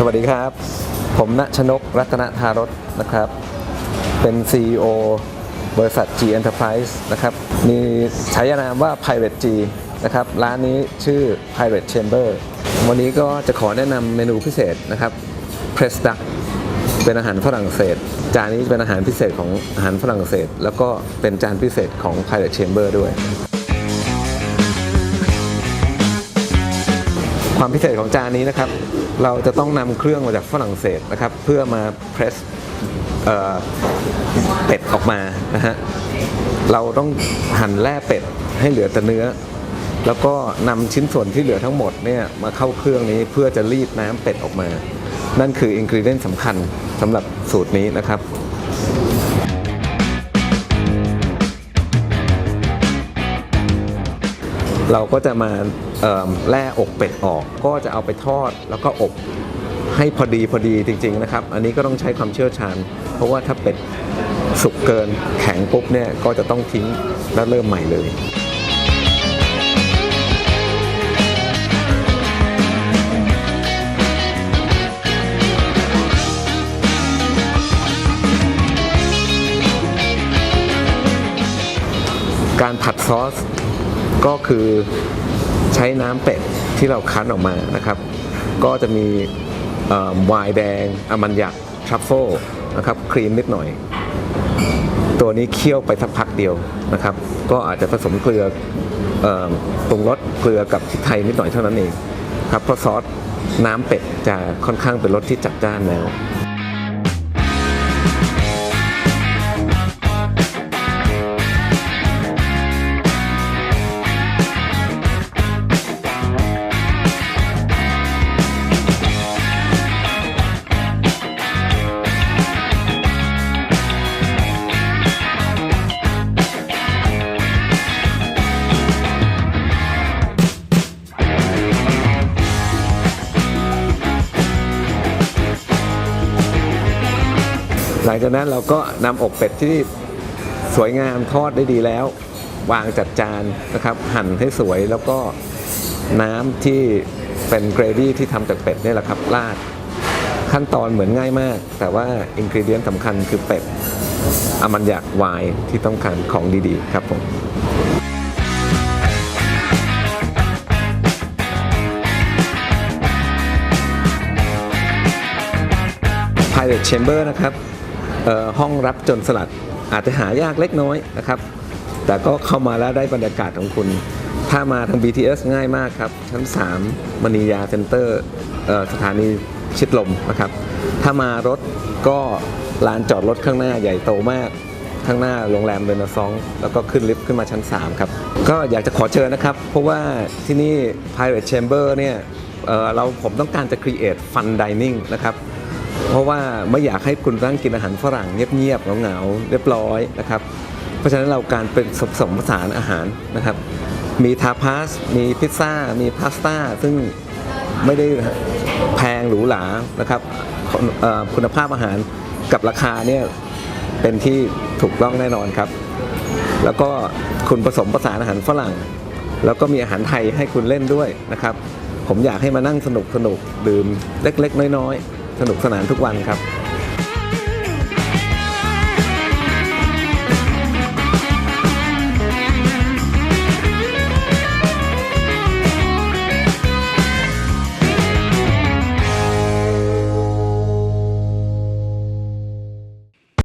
สวัสดีครับ ผมณชนกรัตนธารสนะครับ เป็น CEO บริษัท G Enterprise นะครับ มีฉายานามว่า Pirate G นะครับ ร้านนี้ชื่อ Pirate Chamber วันนี้ก็จะขอแนะนำเมนูพิเศษนะครับ Press Duck เป็นอาหารฝรั่งเศส จานนี้เป็นอาหารพิเศษของอาหารฝรั่งเศส แล้วก็เป็นจานพิเศษของ Pirate Chamber ด้วย ความพิเศษของจานนี้นะครับ เราจะต้องนำเครื่องมาจากฝรั่งเศสนะครับ เพื่อมาเพรสเป็ดออกมานะฮะ เราต้องหั่นแล่เป็ดให้เหลือแต่เนื้อ แล้วก็นำชิ้นส่วนที่เหลือทั้งหมดเนี่ยมาเข้าเครื่องนี้เพื่อจะรีดน้ำเป็ดออกมา นั่นคืออินกรีเดนสำคัญสำหรับสูตรนี้นะครับเราก็จะมา แล่อกเป็ดออกก็จะเอาไปทอดแล้วก็อบให้พอดีพอดีจริง ๆ นะครับ อันนี้ก็ต้องใช้ความเชี่ยวชาญ เพราะว่าถ้าเป็ดสุกเกินแข็งปุ๊บเนี่ยก็จะต้องทิ้งแล้วเริ่มใหม่เลย การผัดซอสก็คือ ใช้น้ำเป็ดที่เราคั้นออกมานะครับ ก็จะมีไวน์แดงอามันยักทรัฟเฟิลนะครับครีมนิดหน่อย ตัวนี้เคี่ยวไปสักพักเดียวนะครับ ก็อาจจะผสมเกลืออ่อปรุงรสเกลือกับพริกไทยนิดหน่อยเท่านั้นเองครับเพราะซอสน้ำเป็ดจะค่อนข้างเป็นรสที่จัดจ้านแล้ว หลังจากนั้นเราก็นำอกเป็ดที่สวยงามทอดได้ดีแล้ว วางจัดจานนะครับ หั่นให้สวยแล้วก็น้ำที่เป็นเกรวี่ที่ทำจากเป็ดนี่แหละครับราดขั้นตอนเหมือนง่ายมาก แต่ว่าอินกรีเดียนสำคัญคือเป็ดอามันอยากวน์ที่ต้องการของดีๆ ครับผม Pirate Chamber นะครับ ห้องรับจนสลัดอาจจะหายากเล็กน้อยนะครับ แต่ก็เข้ามาแล้วได้บรรยากาศของคุณ ถ้ามาทาง BTS ง่ายมากครับ ชั้น 3 มณียาเซ็นเตอร์สถานีชิดลมนะครับ ถ้ามารถก็ลานจอดรถข้างหน้าใหญ่โตมาก ข้างหน้าโรงแรมเรเนซอง แล้วก็ขึ้นลิฟต์ขึ้นมาชั้น 3 ครับ ก็อยากจะขอเชิญนะครับ เพราะว่าที่นี่ Pirate Chamber เนี่ยเเราผมต้องการจะ create fun dining นะครับ เพราะว่าไม่อยากให้คุณนั่งกินอาหารฝรั่งเงียบๆเหงาๆเรียบร้อยนะครับ เพราะฉะนั้นเราการเป็นผสมผสานอาหารนะครับ มีทาพาส มีพิซซ่า มีพาสต้า ซึ่งไม่ได้แพงหรูหรานะครับคุณภาพอาหารกับราคาเนี่ยเป็นที่ถูกต้องแน่นอนครับ แล้วก็คุณผสมผสานอาหารฝรั่ง แล้วก็มีอาหารไทยให้คุณเล่นด้วยนะครับ ผมอยากให้มานั่งสนุกสนุกดื่มเล็ก ๆ น้อย ๆ สนุกสนานทุกวันครับ